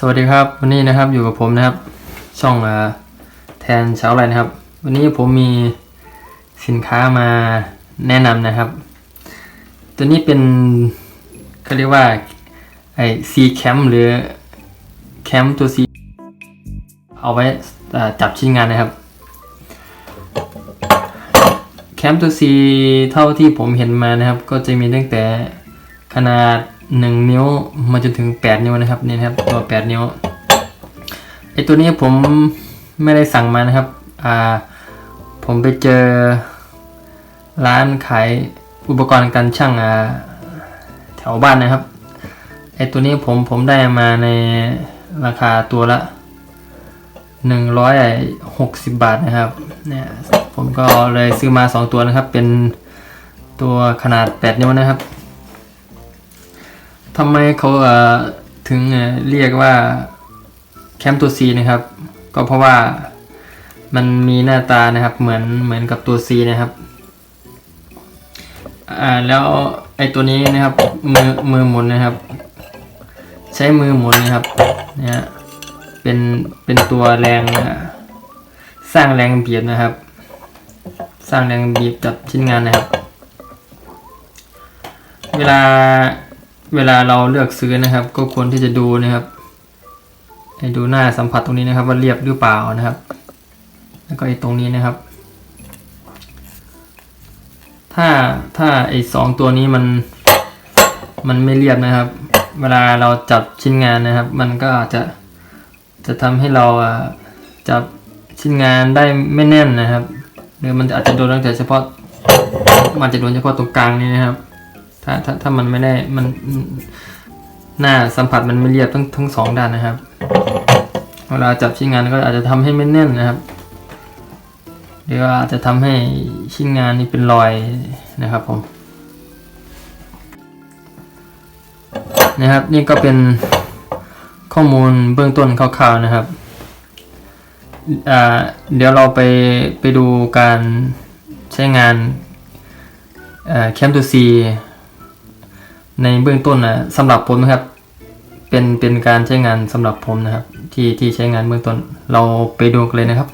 สวัสดีครับวันนี้นะครับอยู่กับผมนะครับ ช่องแทนเช้าไรนะครับ วันนี้ผมมีสินค้ามาแนะนำนะครับ ตัวนี้เป็นเขาเรียกว่าไอซีแคมหรือแคมตัว C เอาไว้จับชิ้นงานนะครับแคมตัว C เท่าที่ผมเห็นมานะครับ ก็จะมีตั้งแต่ขนาด 1นิ้วมาจนถึง8นิ้วนะครับนี่นะครับตัว8นิ้วไอตัวนี้ผมไม่ได้สั่งมานะครับอ่าผมไปเจอร้านขายอุปกรณ์การช่างอ่าแถวบ้านนะครับไอตัวนี้ผมผมได้มาในราคาตัวละ160 บาทนะครับเนี่ยผมก็เลยซื้อมา 2 ตัวนะครับ เป็นตัวขนาด 8 นิ้วนะครับ ทำไมเขาเอ่อถึงเรียกว่าแคมตัว C นะครับ ก็เพราะว่ามันมีหน้าตานะครับเหมือนเหมือนกับตัว C นะครับอ่าแล้วไอตัวนี้นะครับมือมือหมุนนะครับ ใช้มือหมุนนะครับเนี่ยเป็นเป็นตัวแรงสร้างแรงบีบนะครับ สร้างแรงบีบกับชิ้นงานนะครับ เวลา เวลาเราเลือกซื้อนะครับ ก็ควรที่จะดูนะครับ ให้ดูหน้าสัมผัสตรงนี้นะครับ ว่าเรียบหรือเปล่านะครับ แล้วก็ไอ้ตรงนี้นะครับ ถ้าถ้าไอ้สองตัวนี้มันมันไม่เรียบนะครับ เวลาเราจับชิ้นงานนะครับ มันก็อาจจะจะทำให้เราจับชิ้นงานได้ไม่แน่นนะครับ หรือมันอาจจะโดนตั้งแต่เฉพาะ มันจะโดนเฉพาะตรงกลางนี้นะครับ ถ้าถ้าถ้ามันไม่ได้มันหน้าสัมผัสมันไม่เรียบทั้งทั้งสองด้านนะครับ เวลาจับชิ้นงานก็อาจจะทำให้ไม่แน่นนะครับหรือว่าอาจจะทำให้ชิ้นงานนี้เป็นรอยนะครับผมนะครับ นี่ก็เป็นข้อมูลเบื้องต้นคร่าวๆนะครับเดี๋ยวเราไปไปดูการใช้งานแคมตัวซี ในเบื้องต้นนะสำหรับผมนะครับ เป็นเป็นการใช้งานสำหรับผมนะครับ ที่ที่ใช้งานเบื้องต้นเราไปดูกันเลยนะครับ